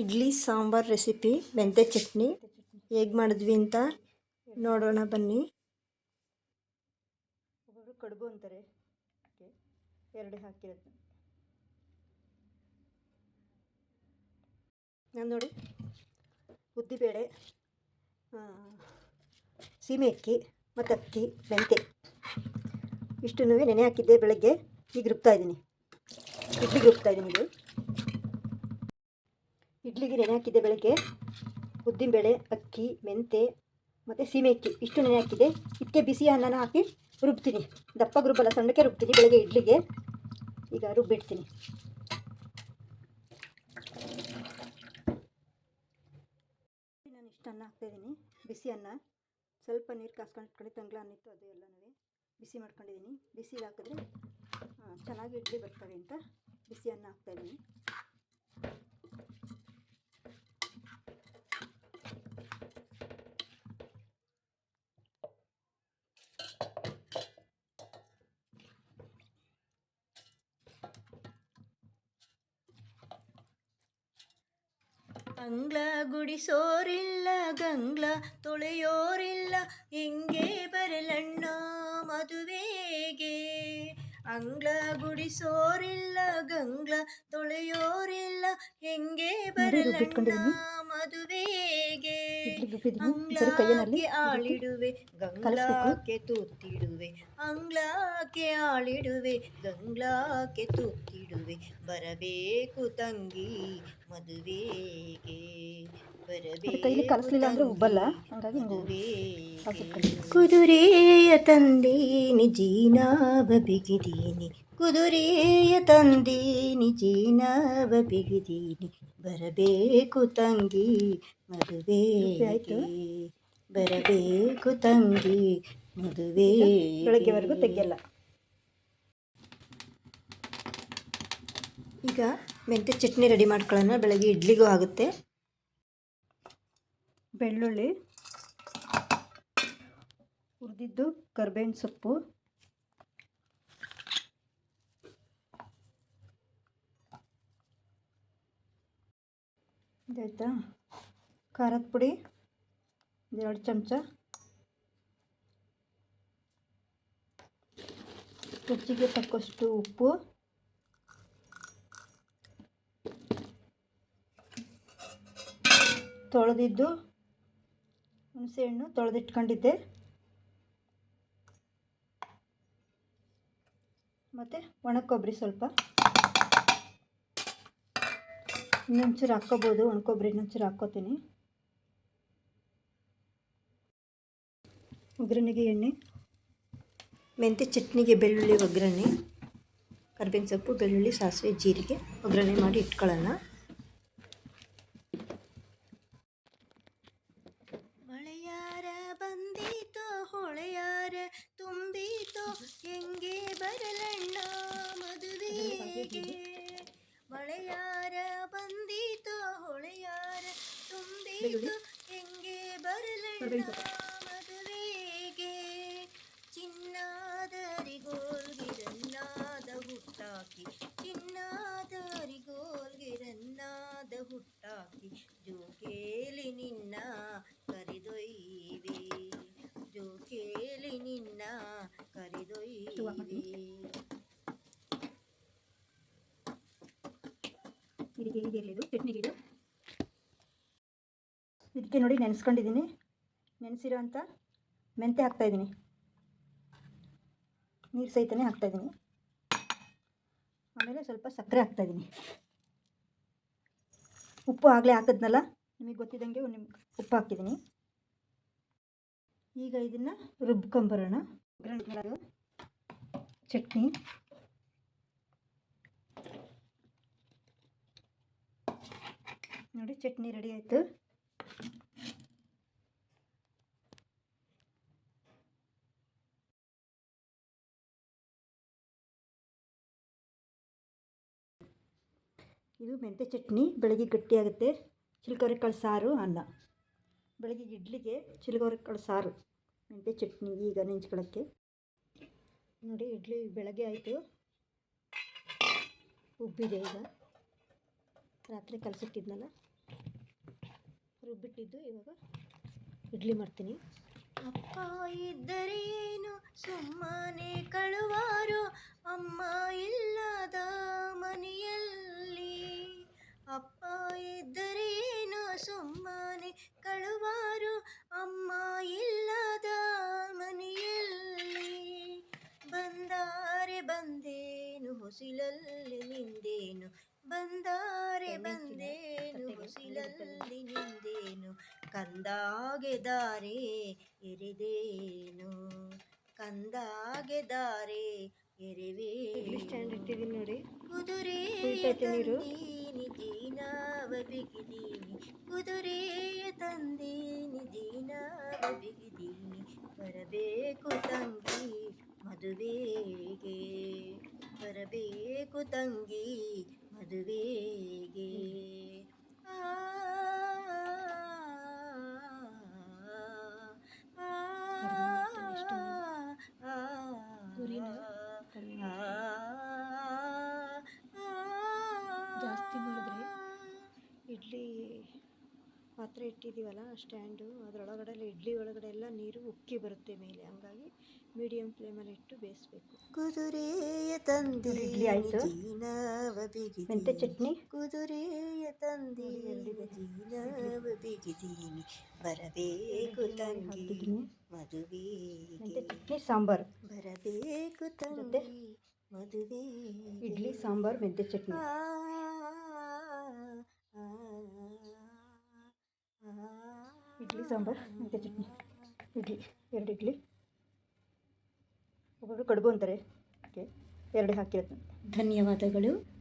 Idli, sambar recipe ಮೆಂತ್ಯ ಚಟ್ನಿ. ಹೇಗೆ ಮಾಡಿದ್ವಿ ಅಂತ ನೋಡೋಣ ಬನ್ನಿ. ಒಬ್ಬೊಬ್ಬರು ಕಡುಬು ಅಂತಾರೆ. ಎರಡು ಹಾಕಿರೋದು. ನಾನು ನೋಡಿ, ಉದ್ದಿಬೇಳೆ ಸೀಮೆ ಅಕ್ಕಿ ಮತ್ತು ಅಕ್ಕಿ ಮೆಂತೆ ಇಷ್ಟನ್ನು ನೆನೆ ಹಾಕಿದ್ದೆ ಬೆಳಗ್ಗೆ. ಈಗ ರುಬ್ತಾ ಇದ್ದೀನಿ. ಇಡ್ಲಿಗೆ ರುಬ್ತಾ ಇದ್ದೀನಿ ಇದು. ಇಡ್ಲಿಗೆ ನೆನೆ ಹಾಕಿದ್ದೆ ಬೆಳಗ್ಗೆ. ಉದ್ದಿನಬೇಳೆ, ಅಕ್ಕಿ, ಮೆಂತೆ ಮತ್ತು ಸೀಮೆ ಅಕ್ಕಿ ಇಷ್ಟು ನೆನೆ ಹಾಕಿದೆ ಇದಕ್ಕೆ ಬಿಸಿ ಅನ್ನನ ಹಾಕಿ ರುಬ್ತೀನಿ. ದಪ್ಪ ರುಬ್ಬಲ್ಲ ಸಣ್ಣಕ್ಕೆ ರುಬ್ತೀನಿ ಬೆಳಗ್ಗೆ ಇಡ್ಲಿಗೆ. ಈಗ ರುಬ್ಬಿಡ್ತೀನಿ. ನಾನು ಇಷ್ಟು ಅನ್ನ ಹಾಕ್ತಾಯಿದ್ದೀನಿ ಬಿಸಿ ಅನ್ನ. ಸ್ವಲ್ಪ ನೀರು ಕಾಸ್ಕೊಂಡು ಇಟ್ಕೊಂಡು ತಂಗ್ಳ ಅನ್ನಿತ್ತು ಅದು ಎಲ್ಲನೂ ಬಿಸಿ ಮಾಡ್ಕೊಂಡಿದ್ದೀನಿ. ಬಿಸಿ ಹಾಕಿದ್ರೆ ಚೆನ್ನಾಗಿ ಇಡ್ಲಿ ಬರ್ತವೆ ಅಂತ ಬಿಸಿ ಅನ್ನ ಹಾಕ್ತಾಯಿದ್ದೀನಿ ಅಂಗ್ಲ ಗುಡಿಸೋರಿಲ್ಲ ಗಂಗ್ಲ ತೊಳೆಯೋರಿಲ್ಲ ಹೆಂಗೆ ಬರಲಣ್ಣ ಮದುವೆಗೆ ಅಂಗ್ಲ ಗುಡಿಸೋರಿಲ್ಲ ಗಂಗ್ಲ ತೊಳೆಯೋರಿಲ್ಲ ಹೆಂಗೆ ಬರಲಣ್ಣ ಕೈಯಲ್ಲಿ ಆಳಿಡುವೆ ಗಂಗ್ಲಾಕ್ಕೆ ತೂತಿಡುವೆ ಅಂಗ್ಲಾಕೆ ಆಳಿಡುವೆ ಗಂಗ್ಲಾಕ್ಕೆ ತೂತಿಡುವೆ ಬರಬೇಕು ತಂಗಿ ಮದುವೆಗೆ. ಕೈಲಿ ಕಲಿಸ್ಲಿಲ್ಲ ಅಂದ್ರೆ ಉಬ್ಬಲ್ಲ. ಹಂಗಾಗಿ ಹಿಂಗೆ ಕುದುರೆಯ ತಂದೀನಿ ಜೀನಾಬ ಬಿಗಿದೀನಿ. ಕುದುರೆಯ ತಂದೀನಿ ಜೀನಾಬ ಬಿಗಿದೀನಿ. ಬರಬೇಕು ತಂಗಿ ಮದುವೆ ಬರಬೇಕು ತಂಗಿ ಮದುವೆ ಬೆಳಗ್ಗೆವರೆಗೂ ತೆಗೆಯಲ್ಲ. ಈಗ ಮೆಂತ್ಯ ಚಟ್ನಿ ರೆಡಿ ಮಾಡ್ಕೊಳ್ಳೋಣ. ಬೆಳಗ್ಗೆ ಇಡ್ಲಿಗೂ ಆಗುತ್ತೆ. ಬೆಳ್ಳುಳ್ಳಿ ಹುರಿದಿದ್ದು ಕರ್ಬೇವಿನ ಸೊಪ್ಪು ಇದಾಯ್ತಾ ಖಾರದ ಪುಡಿ ಎರಡು ಚಮಚ. ರುಚಿಗೆ ತಕ್ಕಷ್ಟು ಉಪ್ಪು. ತೊಳೆದಿದ್ದು ಹುಣಸೆಹಣ್ಣು ತೊಳೆದಿಟ್ಕೊಂಡಿದ್ದೆ. ಮತ್ತು ಒಣ ಕೊಬ್ಬರಿ ಸ್ವಲ್ಪ. ಇನ್ನೊಂಚೂರು ಹಾಕ್ಕೋಬೋದು ಒಣ ಕೊಬ್ಬರಿ ಇನ್ನೊಂಚೂರು ಹಾಕ್ಕೋತೀನಿ. ಒಗ್ಗರಣೆಗೆ ಎಣ್ಣೆ, ಮೆಂತ್ಯ ಚಟ್ನಿಗೆ ಬೆಳ್ಳುಳ್ಳಿ ಒಗ್ಗರಣೆ, ಕರ್ಬೇವಿನ ಸೊಪ್ಪು, ಬೆಳ್ಳುಳ್ಳಿ, ಸಾಸಿವೆ, ಜೀರಿಗೆ ಒಗ್ಗರಣೆ ಮಾಡಿ ಇಟ್ಕೊಳ್ಳೋಣ. ಹೆಂಗೆ ಬರಲಣ್ಣ ಮದುವೆಗೆ. ಚಿನ್ನಾದರಿಗೋಲ್ಗಿರನ್ನಾದ ಹುಟ್ಟಾಕಿ ಚಿನ್ನಾದರಿಗೋಲ್ಗಿರನ್ನಾದ ಹುಟ್ಟಾಕಿ ಜೋಕೇಲಿ ನಿನ್ನ ಕರೆದೊಯ್ಯಿವೆ ಜೋಕೇಲಿ ನಿನ್ನ ಕರೆದೊಯ್ಯಿವೆ ಇದಕ್ಕೆ ಇದು ಚಟ್ನಿಗೆ ಇದು ಇದಕ್ಕೆ ನೋಡಿ ನೆನೆಸ್ಕೊಂಡಿದ್ದೀನಿ ನೆನೆಸಿರೋ ಅಂಥ ಮೆಂತೆ ಹಾಕ್ತಾಯಿದ್ದೀನಿ ನೀರು ಸಹಿತನೇ ಹಾಕ್ತಾಯಿದ್ದೀನಿ ಆಮೇಲೆ ಸ್ವಲ್ಪ ಸಕ್ಕರೆ ಹಾಕ್ತಾಯಿದ್ದೀನಿ ಉಪ್ಪು ಆಗಲೇ ಹಾಕಿದ್ನಲ್ಲ, ನಿಮಗೆ ಗೊತ್ತಿದ್ದಂಗೆ ನಿಮ್ಗೆ ಉಪ್ಪು ಹಾಕಿದ್ದೀನಿ ಈಗ ಇದನ್ನು ರುಬ್ಕೊಂಬರೋಣ ಚಟ್ನಿ. ನೋಡಿ ಚಟ್ನಿ ರೆಡಿ ಆಯಿತು. ಇದು ಮೆಂತ್ಯ ಚಟ್ನಿ, ಬೆಳಗ್ಗೆ ಗಟ್ಟಿಯಾಗುತ್ತೆ, ಚಿಲ್ಕವರೆ ಕಾಳು ಸಾರು ಅನ್ನ. ಬೆಳಗ್ಗೆ ಇಡ್ಲಿಗೆ ಚಿಲ್ಕವರೆ ಕಾಳು ಸಾರು, ಮೆಂತ್ಯ ಚಟ್ನಿ ಈಗ ನೆಂಚ್ಕೊಳ್ಳೋಕ್ಕೆ ನೋಡಿ, ಇಡ್ಲಿ ಬೆಳಗ್ಗೆ ಆಯಿತು. ಉಬ್ಬಿದೆ ಈಗ. ರಾತ್ರಿ ಕಲಸಿಟ್ಟಿದ್ನಲ್ಲ? ರುಬ್ಬಿಟ್ಟಿದ್ದು, ಇವಾಗ ಇಡ್ಲಿ ಮಾಡ್ತೀನಿ. ಅಪ್ಪ ಇದ್ದರೇನು? ಸುಮ್ಮನೆ ಕಳುವಾರು. ಅಮ್ಮ ಇಲ್ಲದ ಮನೆಯಲ್ಲಿ ಅಪ್ಪ ಇದ್ದರೇನು ಸುಮ್ಮನೆ ಕಳುವಾರು ಅಮ್ಮ ಇಲ್ಲದ ಮನೆಯಲ್ಲಿ. ಬಂದಾರೆ ಬಂದೇನು ಹುಸಿಲಲ್ಲಿ ನಿಂದೇನು? ಬಂದಾರೆ ಬಂದೇನು ಹುಸಿಲಲ್ಲಿ ನಿಂದೇನು? ಕಂದಾಗೆ ದಾರೆ ಎರೆದೇನು ಕಂದಾಗೆ ದಾರೆ ಎರಿವೇ ಸ್ಟ್ಯಾಂಡ್ ಎರೆವೇನು ಇಟ್ಟಿದ್ದೀನಿ ನೋಡಿ ಕುದುರೆ. ತಂದೀನಿ ದೀನಾವ ಬಿಗಿದೀನಿ ಕುದುರೆಯ ತಂದೀನಿ ದೀನಾವ ಬಿಗಿದೀನಿ ಬರಬೇಕು ತಂಗಿ ಮದುವೆಗೆ ಬರಬೇಕು ತಂಗಿ ಮದುವೆಗೆ. ಆ, ಇಟ್ಟಿದ್ದೀವಲ್ಲ ಸ್ಟ್ಯಾಂಡು ಅದರೊಳಗಡೆ ಎಲ್ಲ ಇಡ್ಲಿ ಒಳಗಡೆ ಎಲ್ಲ ನೀರು ಉಕ್ಕಿ ಬರುತ್ತೆ ಮೇಲೆ. ಹಂಗಾಗಿ ಮೀಡಿಯಂ ಫ್ಲೇಮಲ್ಲಿ ಇಟ್ಟು ಬೇಯಿಸ್ಬೇಕು. ಕುದುರೆಯ ತಂದೆ ಇಡ್ಲಿ ಆಯಿತು. ಮೆಂತೆ ಚಟ್ನಿ. ಕುದುರೆಯ ತಂದೆ? ಜೀನವ ಬಿಗಿದೀನಿ. ಬರಬೇಕು ತಂಗಿ ಮದುವೆ ಚಟ್ನಿ ಸಾಂಬಾರು. ಬರಬೇಕು ತಂದೆ ಮದುವೆ ಇಡ್ಲಿ ಸಾಂಬಾರು ಮೆಂತ್ಯ ಚಟ್ನಿ. ಇಡ್ಲಿ ಸಾಂಬಾರು ಮೆಂತ್ಯ ಚಟ್ನಿ. ಇಡ್ಲಿ ಎರಡು ಇಡ್ಲಿ. ಒಬ್ಬೊಬ್ಬರು ಕಡುಬು ಅಂತಾರೆ. ಓಕೆ ಎರಡು ಹಾಕಿರೋದು ಧನ್ಯವಾದಗಳು.